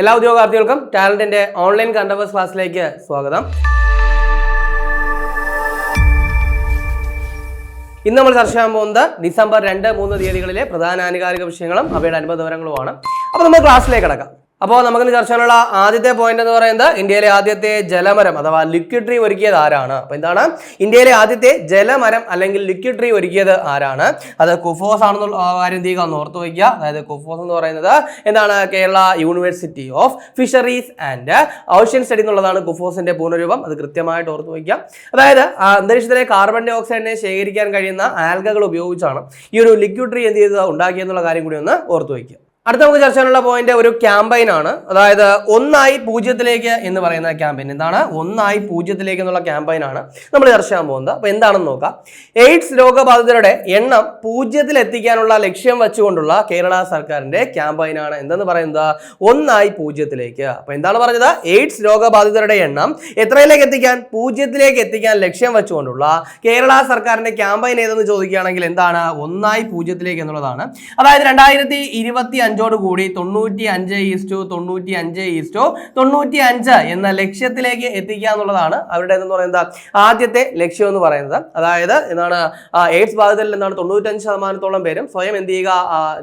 എല്ലാ ഉദ്യോഗാർത്ഥികൾക്കും ടാലന്റിന്റെ ഓൺലൈൻ കണ്ടവേഴ്സ് ക്ലാസ്സിലേക്ക് സ്വാഗതം. ഇന്ന് നമ്മൾ ചർച്ച ചെയ്യാൻ പോകുന്നത് ഡിസംബർ രണ്ട് മൂന്ന് തീയതികളിലെ പ്രധാന ആനുകാലിക വിഷയങ്ങളും അവയുടെ അനുബന്ധ വിവരങ്ങളുമാണ്. അപ്പോൾ നമ്മൾ ക്ലാസ്സിലേക്ക് കിടക്കാം. അപ്പോൾ നമുക്കിന്ന് ചർച്ച ചെയ്യാനുള്ള ആദ്യത്തെ പോയിന്റ് എന്ന് പറയുന്നത് ഇന്ത്യയിലെ ആദ്യത്തെ ജലമരം അഥവാ ലിക്വിഡ് ട്രീ ഒരുക്കിയത് ആരാണ്? അപ്പോൾ എന്താണ്? ഇന്ത്യയിലെ ആദ്യത്തെ ജലമരം അല്ലെങ്കിൽ ലിക്വിഡ് ട്രീ ഒരുക്കിയത് ആരാണ്? അത് കുഫോസ് ആണെന്നുള്ള കാര്യം എന്ത് ചെയ്യുക? ഓർത്ത് വയ്ക്കുക. അതായത് കുഫോസ് എന്ന് പറയുന്നത് എന്താണ്? Kerala university of fisheries and ocean study എന്നുള്ളതാണ് കുഫോസിന്റെ പൂർണരൂപം. അത് കൃത്യമായിട്ട് ഓർത്ത് വയ്ക്കുക. അതായത് അന്തരീക്ഷത്തിലെ കാർബൺ ഡൈ ഓക്സൈഡിനെ ശേഖരിക്കാൻ കഴിയുന്ന ആൽഗകൾ ഉപയോഗിച്ചാണ് ഈ ഒരു ലിക്വിഡ് ട്രീ എന്ത് ചെയ്തത്? ഉണ്ടാക്കിയെന്നുള്ള കാര്യം കൂടി ഒന്ന് ഓർത്ത് വയ്ക്കുക. അടുത്ത നമുക്ക് ചർച്ച ചെയ്യാനുള്ള പോയിന്റ് ഒരു ക്യാമ്പയിൻ ആണ്. അതായത് ഒന്നായി പൂജ്യത്തിലേക്ക് എന്ന് പറയുന്ന ക്യാമ്പയിൻ എന്താണ്? ഒന്നായി പൂജ്യത്തിലേക്ക് എന്നുള്ള ക്യാമ്പയിൻ ആണ് നമ്മൾ ചർച്ച ചെയ്യാൻ പോകുന്നത്. അപ്പൊ എന്താണെന്ന് നോക്കാം. എയ്ഡ്സ് രോഗബാധിതരുടെ എണ്ണം പൂജ്യത്തിൽ എത്തിക്കാനുള്ള ലക്ഷ്യം വെച്ചുകൊണ്ടുള്ള കേരള സർക്കാരിന്റെ ക്യാമ്പയിൻ ആണ്. എന്തെന്ന് പറയുന്നത്? ഒന്നായി പൂജ്യത്തിലേക്ക്. അപ്പൊ എന്താണ് പറഞ്ഞത്? എയ്ഡ്സ് രോഗബാധിതരുടെ എണ്ണം എത്രയിലേക്ക് എത്തിക്കാൻ? പൂജ്യത്തിലേക്ക് എത്തിക്കാൻ ലക്ഷ്യം വെച്ചുകൊണ്ടുള്ള കേരള സർക്കാരിന്റെ ക്യാമ്പയിൻ ഏതെന്ന് ചോദിക്കുകയാണെങ്കിൽ എന്താണ്? ഒന്നായി പൂജ്യത്തിലേക്ക് എന്നുള്ളതാണ്. അതായത് രണ്ടായിരത്തി അഞ്ചോട് കൂടി തൊണ്ണൂറ്റി അഞ്ച് ഈസ്റ്റു തൊണ്ണൂറ്റി അഞ്ച് ഈസ്റ്റു തൊണ്ണൂറ്റി അഞ്ച് എന്ന ലക്ഷ്യത്തിലേക്ക് എത്തിക്കുക എന്നുള്ളതാണ് അവരുടെ എന്ന് പറയുന്നത് ആദ്യത്തെ ലക്ഷ്യം എന്ന് പറയുന്നത്. അതായത് എന്താണ് എയ്ഡ്സ് ബാധിതരിൽ എന്താണ് തൊണ്ണൂറ്റഞ്ച് ശതമാനത്തോളം പേരും സ്വയം എന്ത് ചെയ്യുക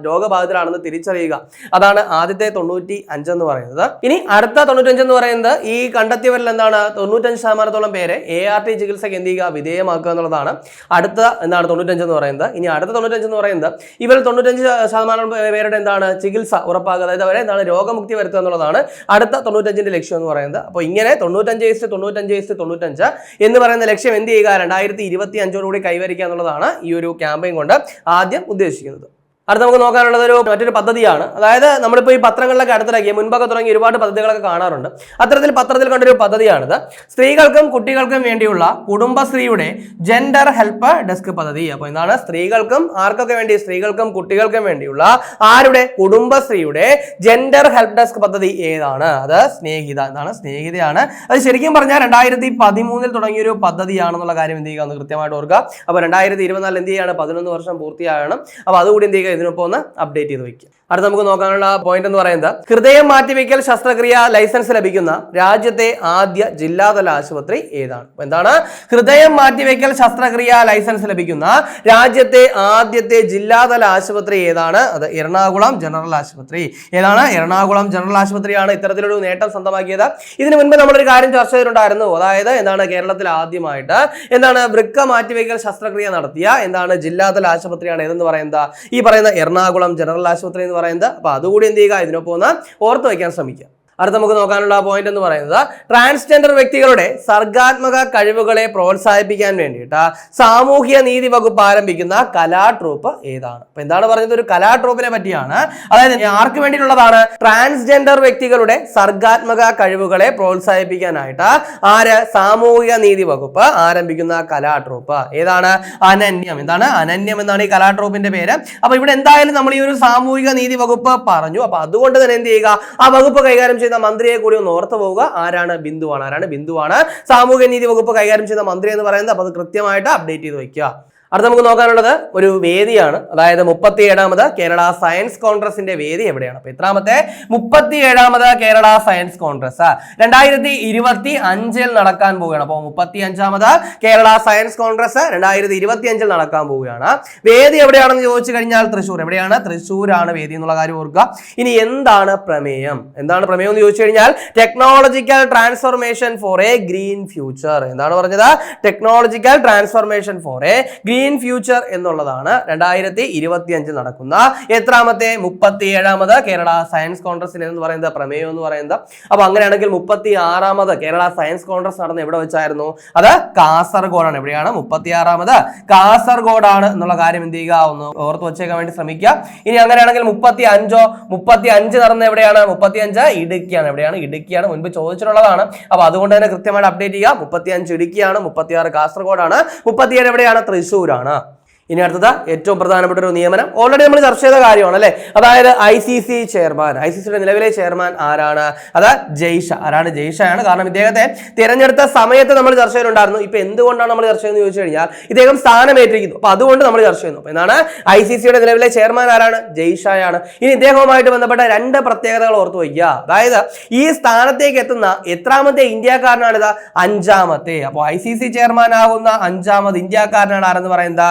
രോഗബാധിതരാണെന്ന് തിരിച്ചറിയുക. അതാണ് ആദ്യത്തെ തൊണ്ണൂറ്റി അഞ്ചെന്ന് പറയുന്നത്. ഇനി അടുത്ത തൊണ്ണൂറ്റഞ്ച് എന്ന് പറയുന്നത് ഈ കണ്ടെത്തിയവരിൽ എന്താണ് തൊണ്ണൂറ്റഞ്ച് ശതമാനത്തോളം പേരെ എ ആർ ടി ചികിത്സയ്ക്ക് എന്ത് ചെയ്യുക വിധേയമാക്കുക എന്നുള്ളതാണ് അടുത്ത എന്താണ് തൊണ്ണൂറ്റഞ്ച് എന്ന് പറയുന്നത്. ഇനി അടുത്ത തൊണ്ണൂറ്റഞ്ച് എന്ന് പറയുന്നത് ഇവർ തൊണ്ണൂറ്റഞ്ച് ശതമാനം പേരുടെ എന്താണ് ചികിത്സ ഉറപ്പാക്കുക. അതായത് അവരെ എന്താണ് രോഗമുക്തി വരുത്തുക എന്നുള്ളതാണ് അടുത്ത തൊണ്ണൂറ്റഞ്ചിന്റെ ലക്ഷ്യം എന്ന് പറയുന്നത്. അപ്പോൾ ഇങ്ങനെ തൊണ്ണൂറ്റഞ്ച് ഇസ്റ്റ് തൊണ്ണൂറ്റഞ്ച് ഇസ്റ്റ് തൊണ്ണൂറ്റഞ്ച് എന്ന് പറയുന്ന ലക്ഷ്യം എന്ത് ചെയ്യുക? രണ്ടായിരത്തി ഇരുപത്തി അഞ്ചോടുകൂടി കൈവരിക്കുക എന്നുള്ളതാണ് ഈ ഒരു ക്യാമ്പയിൻ കൊണ്ട് ആദ്യം ഉദ്ദേശിക്കുന്നത്. അടുത്ത നമുക്ക് നോക്കാനുള്ളത് ഒരു മറ്റൊരു പദ്ധതിയാണ്. അതായത് നമ്മളിപ്പോൾ ഈ പത്രങ്ങളിലൊക്കെ അടുത്തിറക്കിയ മുൻപൊക്കെ തുടങ്ങി ഒരുപാട് പദ്ധതികളൊക്കെ കാണാറുണ്ട്. അത്തരത്തിൽ പത്രത്തിൽ കണ്ടൊരു പദ്ധതിയാണിത്. സ്ത്രീകൾക്കും കുട്ടികൾക്കും വേണ്ടിയുള്ള കുടുംബശ്രീയുടെ ജെൻഡർ ഹെൽപ്പ് ഡെസ്ക് പദ്ധതി. അപ്പോൾ എന്താണ് സ്ത്രീകൾക്കും ആർക്കൊക്കെ വേണ്ടി സ്ത്രീകൾക്കും കുട്ടികൾക്കും വേണ്ടിയുള്ള ആരുടെ? കുടുംബശ്രീയുടെ ജെൻഡർ ഹെൽപ്പ് ഡെസ്ക് പദ്ധതി ഏതാണ്? അത് സ്നേഹിത എന്താണ് സ്നേഹിതയാണ്. അത് ശരിക്കും പറഞ്ഞാൽ രണ്ടായിരത്തി പതിമൂന്നിൽ തുടങ്ങിയൊരു പദ്ധതിയാണെന്നുള്ള കാര്യം എന്ത് ചെയ്യുക? ഒന്ന് കൃത്യമായിട്ട് ഓർക്കുക. അപ്പോൾ രണ്ടായിരത്തി ഇരുപത്തിനാല് എന്ത് ചെയ്യാണ്? പതിനൊന്ന് വർഷം പൂർത്തിയാകണം. അപ്പോൾ അതുകൂടി എന്ത് ചെയ്യുക? ഇതിനൊപ്പം ഒന്ന് അപ്ഡേറ്റ് ചെയ്ത് വയ്ക്കുക അടുത്ത നമുക്ക് നോക്കാനുള്ള പോയിന്റ് എന്ന് പറയുന്നത് ഹൃദയം മാറ്റിവെക്കൽ ശസ്ത്രക്രിയ ലൈസൻസ് ലഭിക്കുന്ന രാജ്യത്തെ ആദ്യ ജില്ലാതല ആശുപത്രി ഏതാണ്? എന്താണ്? ഹൃദയം മാറ്റിവെക്കൽ ശസ്ത്രക്രിയ ലൈസൻസ് ലഭിക്കുന്ന രാജ്യത്തെ ആദ്യത്തെ ജില്ലാതല ആശുപത്രി ഏതാണ്? അത് എറണാകുളം ജനറൽ ആശുപത്രി. ഏതാണ്? എറണാകുളം ജനറൽ ആശുപത്രിയാണ് ഇത്തരത്തിലൊരു നേട്ടം സ്വന്തമാക്കിയത്. ഇതിനു മുൻപ് നമ്മളൊരു കാര്യം ചർച്ച ചെയ്തിട്ടുണ്ടായിരുന്നു. അതായത് എന്താണ് കേരളത്തിൽ ആദ്യമായിട്ട് എന്താണ് വൃക്ക മാറ്റിവെക്കൽ ശസ്ത്രക്രിയ നടത്തിയ എന്താണ് ജില്ലാതല ആശുപത്രിയാണ് ഏതെന്ന് പറയുന്നത്? ഈ പറയുന്ന എറണാകുളം ജനറൽ ആശുപത്രി എന്ന് പറയുന്നത്. അപ്പോൾ അതുകൂടി എന്ത് ചെയ്യുക? ഇതിനൊപ്പം ഒന്ന് ഓർത്ത് വയ്ക്കാൻ ശ്രമിക്കുക. അടുത്ത നമുക്ക് നോക്കാനുള്ള പോയിന്റ് എന്ന് പറയുന്നത് ട്രാൻസ്ജെൻഡർ വ്യക്തികളുടെ സർഗാത്മക കഴിവുകളെ പ്രോത്സാഹിപ്പിക്കാൻ വേണ്ടിയിട്ട് സാമൂഹ്യ നീതി വകുപ്പ് ആരംഭിക്കുന്ന കലാ ട്രൂപ്പ് ഏതാണ്. അപ്പൊ എന്താണ് പറയുന്നത് ഒരു കലാ ട്രൂപ്പിനെ പറ്റിയാണ്. അതായത് ആർക്ക് വേണ്ടിയിട്ടുള്ളതാണ്? ട്രാൻസ്ജെൻഡർ വ്യക്തികളുടെ സർഗാത്മക കഴിവുകളെ പ്രോത്സാഹിപ്പിക്കാനായിട്ട് ആര് സാമൂഹിക നീതി വകുപ്പ് ആരംഭിക്കുന്ന കലാ ട്രൂപ്പ് ഏതാണ്? അനന്യം. എന്താണ്? അനന്യം എന്നാണ് ഈ കലാ ട്രൂപ്പിന്റെ പേര്. അപ്പൊ ഇവിടെ എന്തായാലും നമ്മൾ ഈ ഒരു സാമൂഹിക നീതി വകുപ്പ് പറഞ്ഞു. അപ്പൊ അതുകൊണ്ട് തന്നെ എന്ത് ചെയ്യുക? ആ വകുപ്പ് കൈകാര്യം ചെയ്യുന്ന മന്ത്രിയെ കൂടി ഒന്ന് ഓർത്തു പോവുക. ആരാണ് ബിന്ദുവാണ്? ആരാണ് ബിന്ദുവാണ്? സാമൂഹ്യ നീതി വകുപ്പ് കൈകാര്യം ചെയ്യുന്ന മന്ത്രി എന്ന് പറയുന്നത്. അപ്പോൾ അത് കൃത്യമായിട്ട് അപ്ഡേറ്റ് ചെയ്ത് വെക്കുക. അടുത്ത നമുക്ക് നോക്കാനുള്ളത് ഒരു വേദിയാണ്. അതായത് മുപ്പത്തി ഏഴാമത് കേരള സയൻസ് കോൺഗ്രസിന്റെ വേദി എവിടെയാണ്? അപ്പൊ ഇത്രാമത്തെ മുപ്പത്തി ഏഴാമത് കേരള സയൻസ് കോൺഗ്രസ്. രണ്ടായിരത്തി ഇരുപത്തി അഞ്ചിൽ നടക്കാൻ പോവുകയാണ്. അപ്പോൾ മുപ്പത്തി അഞ്ചാമത് കേരള സയൻസ് കോൺഗ്രസ് രണ്ടായിരത്തി ഇരുപത്തി അഞ്ചിൽ നടക്കാൻ പോവുകയാണ്. വേദി എവിടെയാണെന്ന് ചോദിച്ചു കഴിഞ്ഞാൽ തൃശ്ശൂർ. എവിടെയാണ്? തൃശ്ശൂരാണ് വേദി എന്നുള്ള കാര്യം ഓർക്കുക. ഇനി എന്താണ് പ്രമേയം? എന്താണ് പ്രമേയം എന്ന് ചോദിച്ചു കഴിഞ്ഞാൽ technological transformation for a green future എന്താണ് പറഞ്ഞത്? Technological transformation for a green future എന്നുള്ളതാണ് രണ്ടായിരത്തി ഇരുപത്തി അഞ്ചിൽ നടക്കുന്ന എത്രാമത്തെ മുപ്പത്തി ഏഴാമത് കേരള സയൻസ് കോൺഗ്രസിൽ എന്ന് പറയുന്നത് പ്രമേയം എന്ന് പറയുന്നത്. അപ്പൊ അങ്ങനെയാണെങ്കിൽ മുപ്പത്തി ആറാമത് കേരള സയൻസ് കോൺഗ്രസ് നടന്ന എവിടെ വെച്ചായിരുന്നു? അത് കാസർഗോഡാണ്. എവിടെയാണ്? മുപ്പത്തി ആറാമത് കാസർഗോഡാണ് എന്നുള്ള കാര്യം എന്ത് ചെയ്യുക? ഒന്ന് ഓർത്ത് വെച്ചേക്കാൻ വേണ്ടി ശ്രമിക്കുക. ഇനി അങ്ങനെയാണെങ്കിൽ മുപ്പത്തി അഞ്ചോ മുപ്പത്തി അഞ്ച് നടന്ന എവിടെയാണ്? മുപ്പത്തി അഞ്ച് ഇടുക്കിയാണ്. എവിടെയാണ്? ഇടുക്കിയാണ്. മുൻപ് ചോദിച്ചിട്ടുള്ളതാണ്. അപ്പൊ അതുകൊണ്ട് തന്നെ കൃത്യമായിട്ട് അപ്ഡേറ്റ് ചെയ്യുക. മുപ്പത്തി അഞ്ച് ഇടുക്കിയാണ്. മുപ്പത്തി ആറ് കാസർഗോഡാണ്. മുപ്പത്തിയേഴ് എവിടെയാണ്? തൃശ്ശൂരാണ് ഇനി അടുത്തത് ഏറ്റവും പ്രധാനപ്പെട്ട ഒരു നിയമനം. ഓൾറെഡി നമ്മൾ ചർച്ച ചെയ്ത കാര്യമാണ് അല്ലെ? അതായത് I C C chairman. I C സിയുടെ നിലവിലെ ചെയർമാൻ ആരാണ്? അത് ജയ്ഷ. ആരാണ് ജയ്ഷയാണ്? കാരണം ഇദ്ദേഹത്തെ തിരഞ്ഞെടുത്ത സമയത്ത് നമ്മൾ ചർച്ച ചെയ്തിട്ടുണ്ടായിരുന്നു. ഇപ്പൊ എന്തുകൊണ്ടാണ് നമ്മൾ ചർച്ച ചെയ്യുന്നത് ചോദിച്ചു കഴിഞ്ഞാൽ ഇദ്ദേഹം സ്ഥാനമേറ്റിരിക്കുന്നു. അപ്പൊ അതുകൊണ്ട് നമ്മൾ ചർച്ച ചെയ്യുന്നു. അപ്പൊ എന്താണ്? ഐ സി സിയുടെ നിലവിലെ ചെയർമാൻ ആരാണ്? ജയ്ഷയാണ്. ഇനി ഇദ്ദേഹവുമായിട്ട് ബന്ധപ്പെട്ട രണ്ട് പ്രത്യേകതകൾ ഓർത്തു വയ്ക്കുക. അതായത് ഈ സ്ഥാനത്തേക്ക് എത്തുന്ന എത്രാമത്തെ ഇന്ത്യക്കാരനാണിത് അഞ്ചാമത്തെ. അപ്പോൾ ഐ സി സി ചെയർമാൻ ആകുന്ന അഞ്ചാമത് ഇന്ത്യക്കാരനാണ് ആരെന്ന് പറയുന്നത്?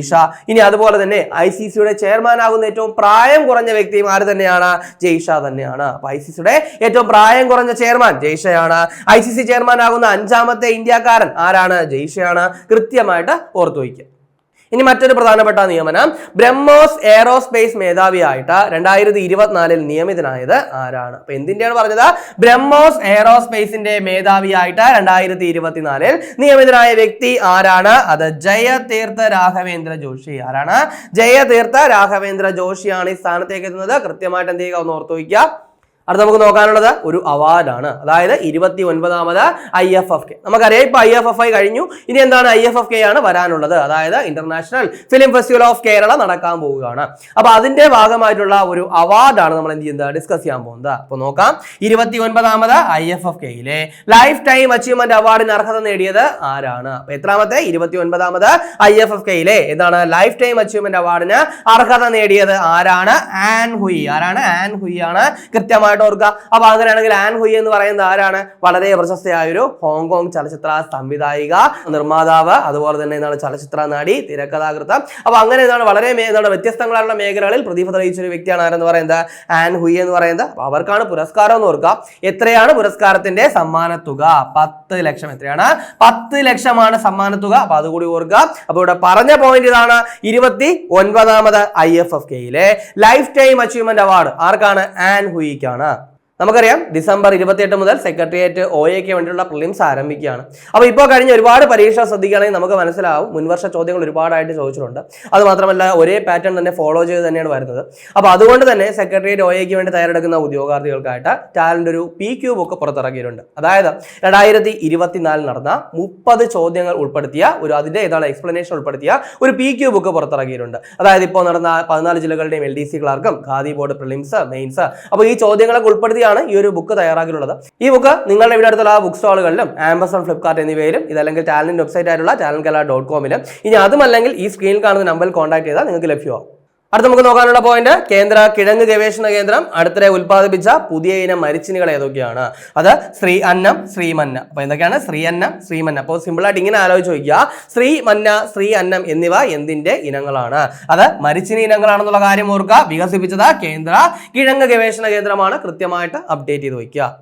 ജയ്ഷ. ഇനി അതുപോലെ തന്നെ ഐ സി സിയുടെ ചെയർമാൻ ആകുന്ന ഏറ്റവും പ്രായം കുറഞ്ഞ വ്യക്തിയും ആര് തന്നെയാണ്? ജയ്ഷ തന്നെയാണ്. അപ്പൊ ഐ സി സിയുടെ ഏറ്റവും പ്രായം കുറഞ്ഞ ചെയർമാൻ ജയ്ഷയാണ്. ഐ സി സി ചെയർമാൻ ആകുന്ന അഞ്ചാമത്തെ ഇന്ത്യക്കാരൻ ആരാണ്? ജയ്ഷയാണ്. കൃത്യമായിട്ട് ഓർത്തു വയ്ക്കുക. ഇനി മറ്റൊരു പ്രധാനപ്പെട്ട നിയമനം. ബ്രഹ്മോസ് എയറോസ്പേസ് മേധാവിയായിട്ട് രണ്ടായിരത്തി ഇരുപത്തിനാലിൽ നിയമിതനായത് ആരാണ്? അപ്പൊ എന്തിന്റെയാണ് പറഞ്ഞത്? ബ്രഹ്മോസ് എയറോസ്പേസിന്റെ മേധാവിയായിട്ട് രണ്ടായിരത്തി ഇരുപത്തിനാലിൽ നിയമിതനായ വ്യക്തി ആരാണ്? അത് ജയതീർത്ഥ രാഘവേന്ദ്ര ജോഷി. ആരാണ്? ജയതീർത്ഥ രാഘവേന്ദ്ര ജോഷിയാണ് ഈ സ്ഥാനത്തേക്ക് എത്തുന്നത്. കൃത്യമായിട്ട് എന്ത് ചെയ്യുക? ഒന്ന് ഓർത്തു വയ്ക്കുക. അടുത്ത നമുക്ക് നോക്കാനുള്ളത് ഒരു അവാർഡാണ്. അതായത് ഇരുപത്തി ഒൻപതാമത് ഐ എഫ് എഫ് കെ. നമുക്കറിയാം ഇപ്പൊ ഐ എഫ് എഫ് ഐ കഴിഞ്ഞു. ഇനി എന്താണ് ഐ എഫ് എഫ് കെ ആണ് വരാനുള്ളത്. അതായത് international film festival of Kerala നടക്കാൻ പോവുകയാണ്. അപ്പൊ അതിന്റെ ഭാഗമായിട്ടുള്ള ഒരു അവാർഡാണ് നമ്മൾ എന്ത് ചെയ്യുന്നത്? ഡിസ്കസ് ചെയ്യാൻ പോകുന്നത്. അപ്പൊ നോക്കാം. ഇരുപത്തി ഒൻപതാമത് ഐ എഫ് എഫ് കെയിലെ ലൈഫ് ടൈം അച്ചീവ്മെന്റ് അവാർഡിന് അർഹത നേടിയത് ആരാണ്? എത്രാമത്തെ? ഇരുപത്തി ഒൻപതാമത് ഐ എഫ് എഫ് കെയിലെ എന്താണ് ലൈഫ് ടൈം അച്ചീവ്മെന്റ് അവാർഡിന് അർഹത നേടിയത് ആരാണ്? Ann Hui. ആരാണ്? ആൻ ഹുയി ആണ് കൃത്യമായിട്ട് ഓർക്കുക അപ്പൊ അങ്ങനെയാണെങ്കിൽ ആൻ ഹുയി എന്ന് പറയുന്ന ആരാണ്? വളരെ പ്രശസ്തയായ ഒരു ഹോങ്കോങ് ചലച്ചിത്ര സംവിധായിക നിർമ്മാതാവ് അതുപോലെ തന്നെ എന്താണ് ചലച്ചിത്ര നടി തിരക്കഥാകൃത്തം. അപ്പൊ അങ്ങനെ എന്താണ് വളരെ എന്താണ് വ്യത്യസ്തങ്ങളായുള്ള മേഖലകളിൽ പ്രതിഭ തെളിയിച്ച ഒരു വ്യക്തിയാണ് ആരെന്ന് പറയുന്നത്? ആൻ ഹുയി എന്ന് പറയുന്നത്. അപ്പൊ അവർക്കാണ് പുരസ്കാരം എന്ന് ഓർക്കുക എത്രയാണ് പുരസ്കാരത്തിന്റെ സമ്മാന തുക? പത്ത് ലക്ഷം. എത്രയാണ്? പത്ത് ലക്ഷമാണ് സമ്മാന തുക. അപ്പൊ അതുകൂടി ഓർക്കുക അപ്പൊ ഇവിടെ പറഞ്ഞ പോയിന്റ് ഇതാണ് ഇരുപത്തി ഒൻപതാമത് ഐ എഫ് എഫ് കെയിലെ ലൈഫ് ടൈം അച്ചീവ്മെന്റ് അവാർഡ്. ആർക്കാണ്? ആൻ ഹുയിക്കാണ്. ஆனால் നമുക്കറിയാം ഡിസംബർ ഇരുപത്തിയെട്ട് മുതൽ സെക്രട്ടേറിയറ്റ് ഒ എക്ക് വേണ്ടിയുള്ള പ്രിലിംസ് ആരംഭിക്കുകയാണ്. അപ്പോൾ ഇപ്പോൾ കഴിഞ്ഞ ഒരുപാട് പരീക്ഷ ശ്രദ്ധിക്കുകയാണെങ്കിൽ നമുക്ക് മനസ്സിലാവും. മുൻവർഷ ചോദ്യങ്ങൾ ഒരുപാടായിട്ട് ചോദിച്ചിട്ടുണ്ട്. അത് മാത്രമല്ല ഒരേ പാറ്റേൺ തന്നെ ഫോളോ ചെയ്ത് തന്നെയാണ് വരുന്നത്. അപ്പോൾ അതുകൊണ്ട് തന്നെ സെക്രട്ടേറിയറ്റ് ഒ എക്ക് വേണ്ടി തയ്യാറെടുക്കുന്ന ഉദ്യോഗാർത്ഥികൾക്കായിട്ട് ടാലന്റ് ഒരു പി ക്യൂ ബുക്ക് പുറത്തിറക്കിയിട്ടുണ്ട്. അതായത് രണ്ടായിരത്തി ഇരുപത്തിനാലിൽ നടന്ന മുപ്പത് ചോദ്യങ്ങൾ ഉൾപ്പെടുത്തിയ ഒരു അതിന്റെ ഏതാണ് എക്സ്പ്ലനേഷൻ ഉൾപ്പെടുത്തിയ ഒരു പി ക്യൂ ബുക്ക് പുറത്തിറക്കിയിട്ടുണ്ട്. അതായത് ഇപ്പോൾ നടന്ന പതിനാല് ജില്ലകളുടെയും എൽ ഡി സി ക്ലാർക്കും ഖാദി ബോർഡ് പ്രിലിംസ് മെയിൻസ് അപ്പോൾ ഈ ചോദ്യങ്ങളൊക്കെ ഉൾപ്പെടുത്തിയാണ് ഈ ഒരു ബുക്ക് തയ്യാറാക്കിയിട്ടുള്ളത്. ഈ ബുക്ക് നിങ്ങളുടെ ഇവിടെ അടുത്തുള്ള ബുക്ക് സ്റ്റാളുകളിലും ആമസോൺ ഫ്ലിപ്കാർട്ട് എന്നിവയിലും ഇതല്ലെങ്കിൽ ടാലന്റ് വെബ്സൈറ്റ് ആയിട്ടുള്ള ടാലൻ കല ഡോട്ട് കോമിലും ഇനി അതുമല്ലെങ്കിൽ ഈ സ്ക്രീനിൽ കാണുന്ന നമ്പറിൽ കോൺടാക്ട് ചെയ്താൽ നിങ്ങൾക്ക് ലഭ്യമാവും. അടുത്ത നമുക്ക് നോക്കാനുള്ള പോയിന്റ് കേന്ദ്ര കിഴങ്ങ് ഗവേഷണ കേന്ദ്രം അടുത്തിടെ ഉൽപ്പാദിപ്പിച്ച പുതിയ ഇനം മരിച്ചിനികൾ ഏതൊക്കെയാണ്? അത് ശ്രീ അന്നം ശ്രീമന്ന. അപ്പൊ എന്തൊക്കെയാണ്? ശ്രീ അന്നം ശ്രീമന്ന. അപ്പോൾ സിമ്പിൾ ആയിട്ട് ഇങ്ങനെ ആലോചിച്ച് നോക്കുക ശ്രീ മന്ന ശ്രീ അന്നം എന്നിവ എന്തിന്റെ ഇനങ്ങളാണ്? അത് മരിച്ചിനി ഇനങ്ങളാണെന്നുള്ള കാര്യം ഓർക്കുക വികസിപ്പിച്ചത് കേന്ദ്ര കിഴങ്ങ് ഗവേഷണ കേന്ദ്രമാണ്. കൃത്യമായിട്ട് അപ്ഡേറ്റ് ചെയ്ത് വയ്ക്കുക.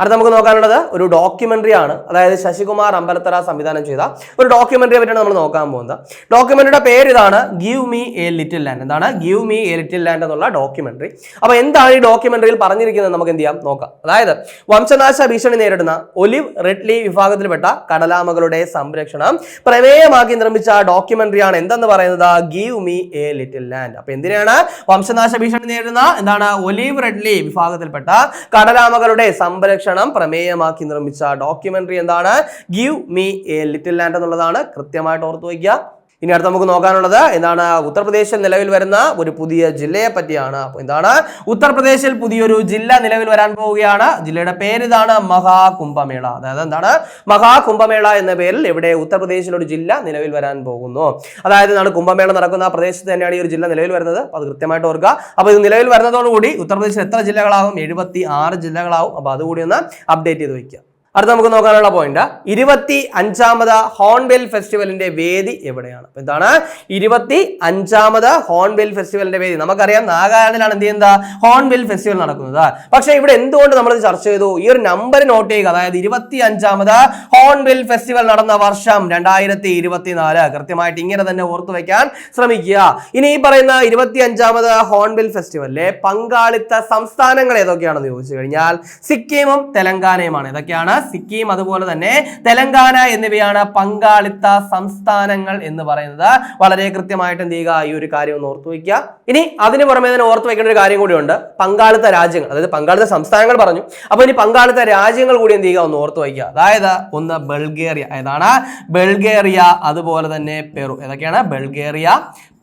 അടുത്ത നമുക്ക് നോക്കാനുള്ളത് ഒരു ഡോക്യുമെന്ററി ആണ്. അതായത് ശശികുമാർ അമ്പലത്തറ സംവിധാനം ചെയ്ത ഒരു ഡോക്യുമെന്ററിയെ പറ്റിയാണ് നമ്മൾ നോക്കാൻ പോകുന്നത്. ഡോക്യുമെന്ററിയുടെ പേര് ഇതാണ് give me a little land എന്താണ്? Give me a little land എന്നുള്ള ഡോക്യുമെന്ററി അപ്പൊ എന്താണ് ഈ ഡോക്യുമെന്ററിയിൽ പറഞ്ഞിരിക്കുന്നത് നമുക്ക് എന്ത് ചെയ്യാം? നോക്കാം. അതായത് വംശനാശ ഭീഷണി നേരിടുന്ന ഒലിവ് റെഡ്ലി വിഭാഗത്തിൽപ്പെട്ട കടലാമകളുടെ സംരക്ഷണം പ്രമേയമാക്കി നിർമ്മിച്ച ഡോക്യുമെന്ററിയാണ് എന്തെന്ന് പറയുന്നത്? Give me a little land അപ്പൊ എന്തിനാണ് വംശനാശ ഭീഷണി നേരിടുന്ന? എന്താണ്? ഒലിവ് റെഡ്ലി വിഭാഗത്തിൽപ്പെട്ട കടലാമകളുടെ സംരക്ഷണം പ്രമേയമാക്കി നിർമ്മിച്ച ഡോക്യുമെന്ററി എന്താണ്? Give me a little land എന്നുള്ളതാണ് കൃത്യമായിട്ട് ഓർത്തു വയ്ക്കുക. ഇനി അടുത്ത് നമുക്ക് നോക്കാനുള്ളത് എന്താണ് ഉത്തർപ്രദേശിൽ നിലവിൽ വരുന്ന ഒരു പുതിയ ജില്ലയെ പറ്റിയാണ്. അപ്പോൾ എന്താണ് ഉത്തർപ്രദേശിൽ പുതിയൊരു ജില്ല നിലവിൽ വരാൻ പോവുകയാണ്. ജില്ലയുടെ പേര് ഇതാണ് മഹാകുംഭമേള. അതായത് എന്താണ് മഹാകുംഭമേള എന്ന പേരിൽ ഇവിടെ ഉത്തർപ്രദേശിൽ ഒരു ജില്ല നിലവിൽ വരാൻ പോകുന്നു. അതായത് എന്താണ് കുംഭമേള നടക്കുന്ന പ്രദേശത്ത് തന്നെയാണ് ഈ ഒരു ജില്ല നിലവിൽ വരുന്നത്. അപ്പോൾ അത് കൃത്യമായിട്ട് ഓർക്കുക. അപ്പോൾ ഇത് നിലവിൽ വരുന്നതോടുകൂടി ഉത്തർപ്രദേശിൽ എത്ര ജില്ലകളാകും? എഴുപത്തി ആറ് ജില്ലകളാവും അപ്പോൾ അതുകൂടി ഒന്ന് അപ്ഡേറ്റ് ചെയ്ത് വയ്ക്കുക അടുത്ത നമുക്ക് നോക്കാനുള്ള പോയിന്റ് ഇരുപത്തി അഞ്ചാമത് ഹോൺബെൽ ഫെസ്റ്റിവലിന്റെ വേദി എവിടെയാണ്? എന്താണ്? ഇരുപത്തി അഞ്ചാമത് ഹോൺബെൽ ഫെസ്റ്റിവലിന്റെ വേദി. നമുക്കറിയാം നാഗാലാൻഡിലാണ് എന്ത് ചെയ്യുന്നത്? ഹോൺബെൽ ഫെസ്റ്റിവൽ നടക്കുന്നത്. പക്ഷെ ഇവിടെ എന്തുകൊണ്ട് നമ്മൾ ചർച്ച ചെയ്തു? ഈ ഒരു നമ്പർ നോട്ട് ചെയ്യുക. അതായത് ഇരുപത്തി അഞ്ചാമത് ഹോൺബെൽ ഫെസ്റ്റിവൽ നടന്ന വർഷം രണ്ടായിരത്തി ഇരുപത്തിനാല് കൃത്യമായിട്ട് ഇങ്ങനെ തന്നെ ഓർത്തു വയ്ക്കാൻ ശ്രമിക്കുക. ഇനി ഈ പറയുന്ന ഇരുപത്തി അഞ്ചാമത് ഹോൺബിൽ ഫെസ്റ്റിവലിലെ പങ്കാളിത്ത സംസ്ഥാനങ്ങൾ ഏതൊക്കെയാണെന്ന് ചോദിച്ചു കഴിഞ്ഞാൽ സിക്കിമും തെലങ്കാനയുമാണ്. ഏതൊക്കെയാണ്? സിക്കിം അതുപോലെ തന്നെ തെലങ്കാന എന്നിവയാണ് പങ്കാളിത്ത സംസ്ഥാനങ്ങൾ എന്ന് പറയുന്നത്. വളരെ കൃത്യമായിട്ട് എന്ത് ചെയ്യുക? ഈ ഒരു കാര്യം ഒന്ന് ഓർത്തു വയ്ക്കുക. ഇനി അതിന് പുറമെ തന്നെ ഓർത്തു വയ്ക്കേണ്ട ഒരു കാര്യം കൂടിയുണ്ട്. പങ്കാളിത്ത രാജ്യങ്ങൾ അതായത് പങ്കാളിത്ത സംസ്ഥാനങ്ങൾ പറഞ്ഞു. അപ്പൊ ഇനി പങ്കാളിത്ത രാജ്യങ്ങൾ കൂടി എന്ത് ചെയ്യുക? ഒന്ന് ഓർത്തു വയ്ക്കുക. അതായത് ഒന്ന് ബൾഗേറിയ ഏതാണ്? ബൾഗേറിയ അതുപോലെ തന്നെ പെറു. ഏതൊക്കെയാണ്? Bulgaria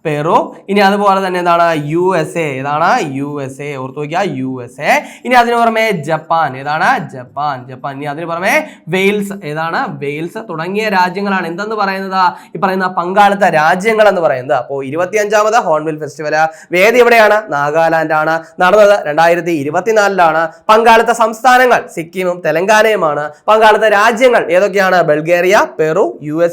Peru. ഇനി അതുപോലെ തന്നെ എന്താണ് യു എസ് എ. ഏതാണ്? U S A. ഓർത്ത് നോക്കിയാൽ യു എസ് എ. ഇനി അതിന് പുറമെ ജപ്പാൻ. ഏതാണ്? ജപ്പാൻ. ജപ്പാൻ. ഇനി അതിന് പുറമെ വെയിൽസ്. ഏതാണ്? വെയിൽസ് തുടങ്ങിയ രാജ്യങ്ങളാണ്. എന്തെന്ന് പറയുന്നത്? ഈ പറയുന്ന പങ്കാളിത്ത രാജ്യങ്ങൾ എന്ന് പറയുന്നത്. അപ്പോൾ ഇരുപത്തിയഞ്ചാമത് ഹോൺവിൽ ഫെസ്റ്റിവൽ വേദി എവിടെയാണ്? നാഗാലാൻഡ് ആണ് നടന്നത് രണ്ടായിരത്തി ഇരുപത്തിനാലിലാണ് പങ്കാളിത്ത സംസ്ഥാനങ്ങൾ സിക്കിമും തെലങ്കാനയുമാണ്. പങ്കാളിത്ത രാജ്യങ്ങൾ ഏതൊക്കെയാണ്? Bulgaria Peru U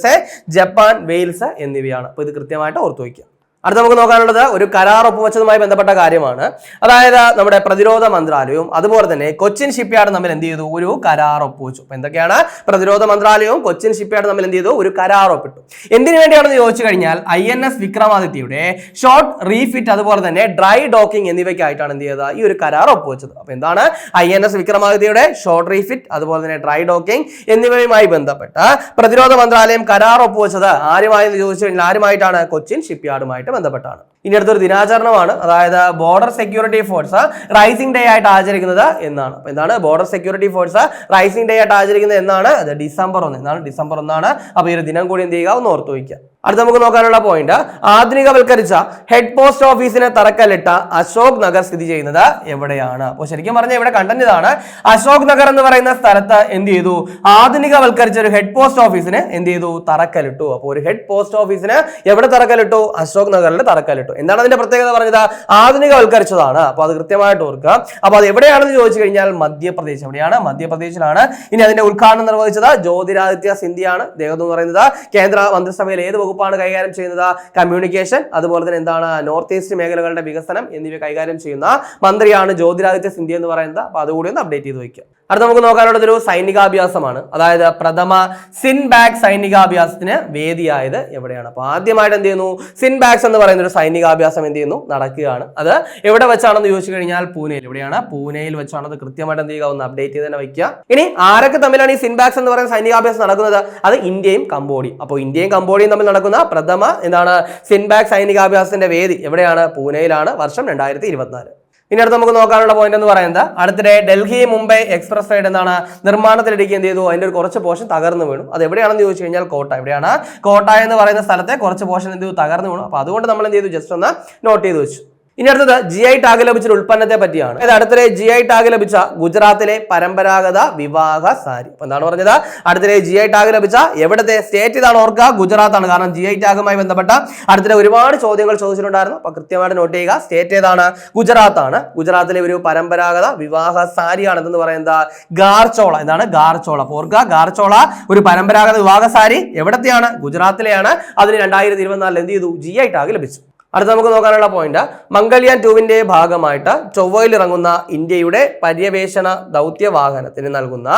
Japan Wales എന്നിവയാണ്. അപ്പോൾ ഇത് കൃത്യമായിട്ട് ഓർത്തു വയ്ക്കുക. അടുത്ത നമുക്ക് നോക്കാനുള്ളത് ഒരു കരാർ ഒപ്പുവെച്ചതുമായി ബന്ധപ്പെട്ട കാര്യമാണ്. അതായത് നമ്മുടെ പ്രതിരോധ മന്ത്രാലയവും അതുപോലെ തന്നെ കൊച്ചിൻ ഷിപ്പ്യാർഡ് തമ്മിൽ എന്ത് ചെയ്തു? ഒരു കരാർ ഒപ്പുവെച്ചു. അപ്പൊ എന്തൊക്കെയാണ്? പ്രതിരോധ മന്ത്രാലയവും കൊച്ചിൻ ഷിപ്പ്യാർഡ് തമ്മിൽ എന്ത് ചെയ്തു? ഒരു കരാർ ഒപ്പിട്ടു. എന്തിനു വേണ്ടിയാണെന്ന് ചോദിച്ചു കഴിഞ്ഞാൽ ഐ എൻ എസ് വിക്രമാദിത്യയുടെ ഷോർട്ട് റീഫിറ്റ് അതുപോലെ തന്നെ ഡ്രൈ ഡോക്കിംഗ് എന്നിവയ്ക്കായിട്ടാണ് എന്ത് ചെയ്തത്? ഈ ഒരു കരാർ ഒപ്പുവെച്ചത്. അപ്പൊ എന്താണ്? ഐ എൻ എസ് വിക്രമാദിത്യയുടെ ഷോർട്ട് റീഫിറ്റ് അതുപോലെ തന്നെ ഡ്രൈ ഡോക്കിംഗ് എന്നിവയുമായി ബന്ധപ്പെട്ട് പ്രതിരോധ മന്ത്രാലയം കരാർ ഒപ്പുവെച്ചത് ആരുമായി ചോദിച്ചു കഴിഞ്ഞാൽ ആരുമായിട്ടാണ്? കൊച്ചിൻ ഷിപ്പ്യാർഡുമായിട്ട് ബന്ധപ്പെട്ടാണ്. ഇനി അടുത്തൊരു ദിനാചരണമാണ്. അതായത് border security force raising day ആയിട്ട് ആചരിക്കുന്നത് എന്നാണ്. അപ്പോൾ എന്താണ് border security force raising day ആയിട്ട് ആചരിക്കുന്നത് എന്നാണ്? അത് ഡിസംബർ ഒന്ന്. എന്നാണ് ഡിസംബർ ഒന്നാണ്. അപ്പോൾ ഈ ഒരു ദിനം കൂടി എന്ത് ചെയ്യുക? ഒന്ന് ഓർത്തു വയ്ക്കുക. അടുത്ത നമുക്ക് നോക്കാനുള്ള പോയിന്റ് ആധുനികവൽക്കരിച്ച ഹെഡ് പോസ്റ്റ് ഓഫീസിനെ തറക്കല്ലിട്ട അശോക് നഗർ സ്ഥിതി ചെയ്യുന്നത് എവിടെയാണ്? അപ്പോൾ ശരിക്കും പറഞ്ഞാൽ ഇവിടെ കണ്ടന്റ് അശോക് നഗർ എന്ന് പറയുന്ന സ്ഥലത്ത് എന്ത് ചെയ്തു? ആധുനികവൽക്കരിച്ച ഒരു ഹെഡ് പോസ്റ്റ് ഓഫീസിന് എന്ത് ചെയ്തു? തറക്കല്ലിട്ടു. അപ്പോൾ ഒരു ഹെഡ് പോസ്റ്റ് ഓഫീസിന് എവിടെ തറക്കല്ലിട്ടു? അശോക് നഗറിൽ തറക്കല്ലിട്ടു. എന്താണ് അതിന്റെ പ്രത്യേകത പറഞ്ഞത്? ആധുനികവൽക്കരിച്ചതാണ്. അപ്പോൾ അത് കൃത്യമായിട്ട് ഓർക്കുക. അപ്പോൾ അത് എവിടെയാണെന്ന് ചോദിച്ചു കഴിഞ്ഞാൽ മധ്യപ്രദേശ്. എവിടെയാണ്? മധ്യപ്രദേശിലാണ്. ഇനി അതിന്റെ ഉദ്ഘാടനം നിർവഹിച്ചത് ജ്യോതിരാദിത്യ സിന്ധ്യയാണ്. അദ്ദേഹം എന്ന് പറയുന്നത് കേന്ദ്ര മന്ത്രിസഭയിൽ ഏത് വകുപ്പാണ് കൈകാര്യം ചെയ്യുന്നത്. കമ്മ്യൂണിക്കേഷൻ അതുപോലെ തന്നെ എന്താണ് നോർത്ത് ഈസ്റ്റ് മേഖലകളുടെ വികസനം എന്നിവ കൈകാര്യം ചെയ്യുന്ന മന്ത്രിയാണ് ജ്യോതിരാദിത്യ സിന്ധ്യ എന്ന് പറയുന്നത്. അപ്പോൾ അതുകൂടി ഒന്ന് അപ്ഡേറ്റ് ചെയ്ത് വയ്ക്കുക അടുത്ത നമുക്ക് നോക്കാനുള്ളത് ഒരു സൈനികാഭ്യാസമാണ്. അതായത് പ്രഥമ സിൻബാഗ് സൈനികാഭ്യാസത്തിന് വേദിയായത് എവിടെയാണ്? അപ്പോൾ ആദ്യമായിട്ട് എന്ത് ചെയ്യുന്നു? സിൻബാഗ്സ് എന്ന് പറയുന്ന ഒരു സൈനികാഭ്യാസം എന്ത് ചെയ്യുന്നു? നടക്കുകയാണ്. അത് എവിടെ വെച്ചാണെന്ന് ചോദിച്ചു കഴിഞ്ഞാൽ പൂനെയിൽ. എവിടെയാണ്? പൂനെയിൽ വെച്ചാണ് അത് കൃത്യമായിട്ട് എന്ത് ചെയ്യുക? ഒന്ന് അപ്ഡേറ്റ് ചെയ്ത് തന്നെ വയ്ക്കുക ഇനി ആരൊക്കെ തമ്മിലാണ് ഈ സിൻബാഗ്സ് എന്ന് പറയുന്ന സൈനികാഭ്യാസം നടക്കുന്നത്? അത് ഇന്ത്യയും കംബോഡിയും അപ്പോൾ ഇന്ത്യയും കംബോഡിയും തമ്മിൽ നടക്കുന്ന പ്രഥമ എന്താണ്? സിൻബാഗ് സൈനികാഭ്യാസത്തിന്റെ വേദി എവിടെയാണ്? പൂനെയിലാണ്. വർഷം രണ്ടായിരത്തി ഇനി അടുത്ത് നമുക്ക് നോക്കാനുള്ള പോയിന്റ് എന്ന് പറയുന്നത് അടുത്തിടെ ഡൽഹി മുംബൈ എക്സ്പ്രസ് റൈഡ് എന്താണ് നിർമ്മാണത്തിലിടയ്ക്ക് എന്ത് ചെയ്തു? അതിന്റെ ഒരു കുറച്ച് പോർഷൻ തകർന്നു വീണു. അത് എവിടെയാണെന്ന് ചോദിച്ചു കഴിഞ്ഞാൽ കോട്ട. എവിടെയാണ് കോട്ട എന്ന് പറയുന്ന സ്ഥലത്തെ കുറച്ച് പോർഷൻ എന്ത് ചെയ്തു? തകർന്നു വീണു. അപ്പോൾ അതുകൊണ്ട് നമ്മൾ എന്ത് ചെയ്തു? ജസ്റ്റ് ഒന്ന് നോട്ട് ചെയ്ത് വെച്ചു. ഇനി അടുത്തത് ജി ഐ ടാഗ് ലഭിച്ച ഉൽപ്പന്നത്തെ പറ്റിയാണ്. അതായത് അടുത്തിടെ ജി ഐ ടാഗ് ലഭിച്ച ഗുജറാത്തിലെ പരമ്പരാഗത വിവാഹ സാരി. എന്താണ് പറഞ്ഞത്? അടുത്തിടെ ജി ഐ ടാഗ് ലഭിച്ച എവിടത്തെ സ്റ്റേറ്റ് ഇതാണ് ഓർക്കുക? ഗുജറാത്താണ്. കാരണം ജി ഐ ടാഗുമായി ബന്ധപ്പെട്ട അടുത്തിടെ ഒരുപാട് ചോദ്യങ്ങൾ ചോദിച്ചിട്ടുണ്ടായിരുന്നു. അപ്പൊ കൃത്യമായിട്ട് നോട്ട് ചെയ്യുക. സ്റ്റേറ്റ് ഏതാണ്? ഗുജറാത്താണ്. ഗുജറാത്തിലെ ഒരു പരമ്പരാഗത വിവാഹ സാരിയാണ് എന്ന് പറയുന്നത് ഗാർച്ചോള. എന്താണ്? ഗാർച്ചോള. ഓർക്കുക ഗാർച്ചോള ഒരു പരമ്പരാഗത വിവാഹ സാരി എവിടത്തെയാണ്? ഗുജറാത്തിലെയാണ്. അതിന് രണ്ടായിരത്തി ഇരുപത്തിനാലിൽ എന്ത് ചെയ്തു? ജി ഐ ടാഗ് ലഭിച്ചു. അടുത്ത നമുക്ക് നോക്കാനുള്ള പോയിന്റ് മംഗൾയാൻ ടൂവിന്റെ ഭാഗമായിട്ട് ചൊവ്വയിൽ ഇറങ്ങുന്ന ഇന്ത്യയുടെ പര്യവേഷണ ദൗത്യ വാഹനത്തിന് നൽകുന്ന